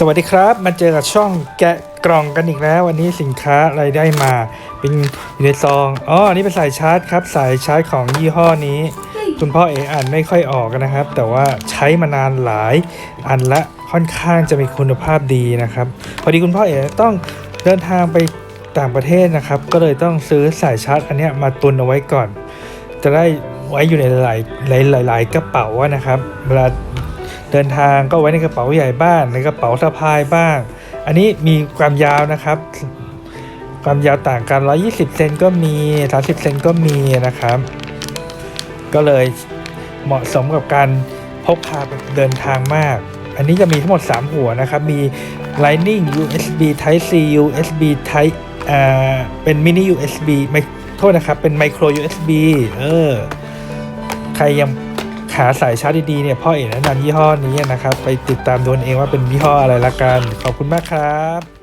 สวัสดีครับ มาเจอกับช่องแกะกล่องกันอีกแล้ว วันนี้สินค้าอะไรได้มา เป็นอยู่ในซองอ๋ออันนี่เป็นสายชาร์จครับ สายชาร์จของยี่ห้อนี้ คุณพ่อเองอ่านไม่ค่อยออกนะครับ แต่ว่าใช้มานานหลายอันละค่อนข้างจะมีคุณภาพดีนะครับ พอดีคุณพ่อเอ๋ต้องเดินทางไปต่างประเทศนะครับ ก็เลยต้องซื้อสายชาร์จ อันเนี้ยมาตุนเอาไว้ก่อน จะได้ไว้อยู่ในหลายหลายหลายหลายกระเป๋าอะนะครับ เวลา เดินทางก็ไว้ในกระเป๋าใหญ่บ้างในกระเป๋าสะพายบ้าง อันนี้มีความยาวนะครับ ความยาวต่างกัน 120 เซนก็มี 30 เซนก็มีนะครับ ก็เลยเหมาะสมกับการพกพาเดินทางมาก อันนี้จะมีทั้งหมด 3 หัวนะครับ มี Lightning USB Type C USB Type อ่าเป็น Mini USB ไม่โทษนะครับ เป็น Micro USB เออ ใครยัง หาสายชาร์จดีๆเนี่ยพ่อเอ๋แนะนำยี่ห้อนี้นะครับ ไปติดตามดูเองว่าเป็นยี่ห้ออะไรละกัน ขอบคุณมากครับ